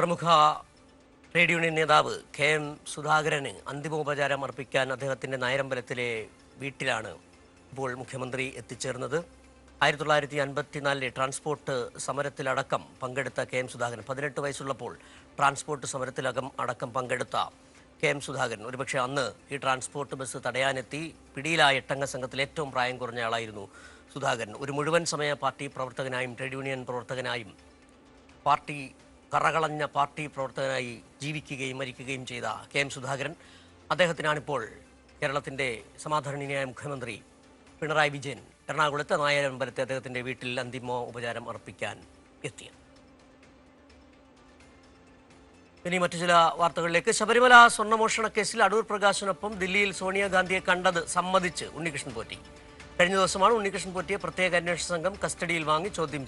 പ്രമുഖ trade union നേതാവ് K M സുധാകരന് അന്തിമോപചാരം അർപ്പിക്കാൻ അദ്ദേഹത്തിന്റെ നായരമ്പലത്തിലെ വീട്ടിലാണ് ഇപ്പോൾ മുഖ്യമന്ത്രി എത്തിച്ചേർന്നത്. ആയിരത്തി തൊള്ളായിരത്തി അൻപത്തിനാലിലെ ട്രാൻസ്പോർട്ട് സമരത്തിലടക്കം പങ്കെടുത്ത കെ എം സുധാകരൻ പതിനെട്ട് വയസ്സുള്ളപ്പോൾ ട്രാൻസ്പോർട്ട് സമരത്തിലകം അടക്കം പങ്കെടുത്ത കെ എം സുധാകരൻ ഒരുപക്ഷെ അന്ന് ഈ ട്രാൻസ്പോർട്ട് ബസ് തടയാനെത്തി പിടിയിലായ എട്ടംഗ സംഘത്തിൽ ഏറ്റവും പ്രായം കുറഞ്ഞ ആളായിരുന്നു സുധാകരൻ. ഒരു മുഴുവൻ സമയ പാർട്ടി പ്രവർത്തകനായും ട്രേഡ് യൂണിയൻ പ്രവർത്തകനായും പാർട്ടി കറകളഞ്ഞ പാർട്ടി പ്രവർത്തകനായി ജീവിക്കുകയും മരിക്കുകയും ചെയ്ത കെ എം സുധാകരൻ അദ്ദേഹത്തിനാണിപ്പോൾ കേരളത്തിന്റെ സമാധാനീയായ മുഖ്യമന്ത്രി പിണറായി വിജയൻ. എറണാകുളത്തെ നായരമ്പലത്തെ അദ്ദേഹത്തിന്റെ വീട്ടിൽ അന്തിമ ഉപചാരം അർപ്പിക്കാൻ എത്തിയത്. ഇനി മറ്റു ചില വാർത്തകളിലേക്ക്. ശബരിമല സ്വർണമോഷണ കേസിൽ അടൂർ പ്രകാശിനൊപ്പം ദില്ലിയിൽ സോണിയാഗാന്ധിയെ കണ്ടത് സമ്മതിച്ച് ഉണ്ണികൃഷ്ണൻ പോറ്റി. കഴിഞ്ഞ ദിവസമാണ് ഉണ്ണികൃഷ്ണൻ പോറ്റിയെ പ്രത്യേക അന്വേഷണ സംഘം കസ്റ്റഡിയിൽ വാങ്ങി ചോദ്യം